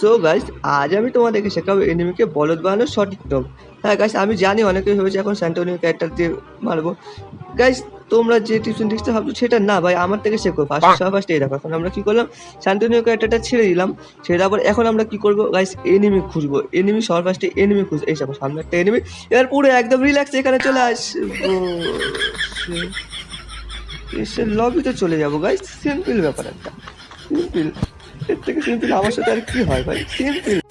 So guys আজ আমি তোমাদেরকে শেখাবো এনিমিকে বলদ বানানোর সঠিক নিয়ম হ্যাঁ গাইস আমি জানি অনেকে ভেবেছে এখন স্যান্টোনিও ক্যারেক্টার দিয়ে মারবো। গাইস তোমরা যে টিউশন টিক্সটা ভাবছ সেটা না ভাই আমার থেকে শেখো। ফার্স্ট সব ফার্স্ট এই দেখো এখন আমরা কি করলাম? স্যান্টোনিও ক্যারেক্টারটা ছেড়ে দিলাম। ছেড়ে দেওয়ার পর এখন আমরা কি করব? গাইস এনিমি খুঁজবো। এনিমি সবার ফার্স্টে এনিমি খুঁজ এই দেখো সামনে একটা এনিমি এবার পুরো একদম রিল্যাক্স এখানে চলে আসব। এসে লবিতে চলে যাব গাইস সিম্পল ব্যাপার একটা। সিম্পল এর থেকে সিম্পল আমার সাথে আর কি হয় ভাই? সিম্পল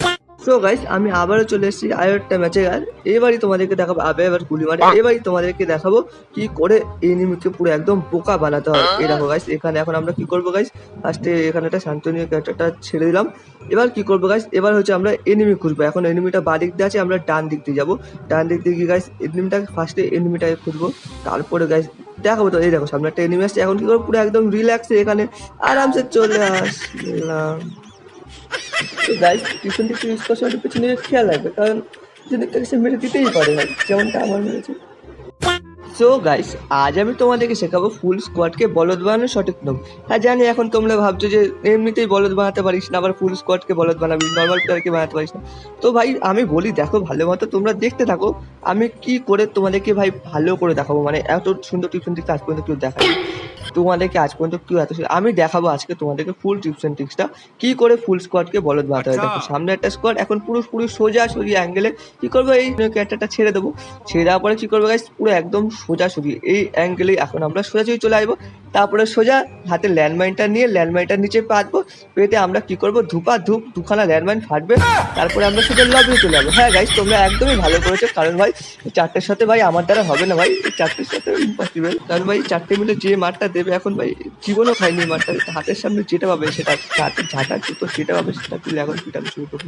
সো গাইস আমি আবারও চলে এসেছি আরও একটা ম্যাচে আর এবারই তোমাদেরকে দেখাবো আবে এবার গুলি মারে। এবারই তোমাদেরকে দেখাবো কি করে এনিমিকে পুরো একদম বোকা বানাতে হয়। এই দেখো গাইস এখানে এখন আমরা কি করব গাইস ফার্স্টে এখানে একটা শান্তনীয় ক্যারেক্টারটা ছেড়ে দিলাম। এবার কি করব গাইস এবার হচ্ছে আমরা এনিমি খুঁজবো। এখন এনিমিটা বাঁ দিক দিয়ে আছে আমরা ডান দিক দিয়ে যাব। ডান দিক দিয়ে গিয়ে গাইস এনিমিটাকে ফার্স্টে এনিমিটাকে খুঁজবো। তারপরে গাইস দেখাবো তো। এই দেখো সামনে একটা এনিমি আসছে। এখন কি করব? পুরো একদম রিল্যাক্সে এখানে আরামসে চলে আসলাম। তো গাইজ টিউশন টিউশন ইউজ করার খেয়াল রাখবে, কারণ যদি সে মেরে দিতেই পারে ভাই যেমনটা আমার মেরেছে। সো গাইস আজ আমি তোমাদেরকে শেখাবো ফুল স্কোয়াডকে বলদ বানানোর সঠিক নিয়ম। হ্যাঁ জানি এখন তোমরা ভাবছ যে এমনিতেই বলদ বানাতে পারিস না আবার ফুল স্কোয়াডকে বলদ বানাবি নর্মাল প্লেয়ারকে বানাতে পারিস না। তো ভাই আমি বলি দেখো ভালো মতো তোমরা দেখতে থাকো আমি কি করে তোমাদেরকে ভাই ভালো করে দেখাবো? মানে এত সুন্দর টিউশন টিক্স আজ পর্যন্ত কেউ দেখায় তোমাদেরকে আজ পর্যন্ত কেউ এত আমি দেখাবো আজকে তোমাদেরকে ফুল টিপস টিক্সটা কি করে ফুল স্কোয়াডকে বলদ বানাতে হয়। দেখো সামনে একটা স্কোয়াড এখন পুরো পুরো সোজা সোজি অ্যাঙ্গেলে কি করব? এই ক্যারেক্টারটা ছেড়ে দেবো। ছেড়ে দেওয়ার পরে কি করব গাইস পুরো একদম সোজা সোজি এই অ্যাঙ্গেলেই এখন আমরা সোজাসুজি চলে আসব, তারপরে সোজা হাতে ল্যান্ডমাইনটা নিয়ে ল্যান্ডমাইনটার নিচে পাতবো, পেতে আমরা কি করব? ধূপা, ধূপ, দুখানা ল্যান্ডমাইন ফাটবে, তারপরে আমরা সোজা লবিয়ে চলে যাব হ্যাঁ গাইস তোমরা একদমই ভালো করেছ, কারণ ভাই, চারটের সাথে ভাই আমার দ্বারা হবে না ভাই চারটের সাথে ইম্পসিবল কারণ ভাই, চারটে মিলে যে মারটা দেবে, এখন ভাই, জীবনও খাইনি মারটা হাতের সামনে যেটা পাবে, সেটা হাতের ঝাঁটা জুতো যেটা পাবে, সেটা তুলে এখন পিটানো শুরু করব।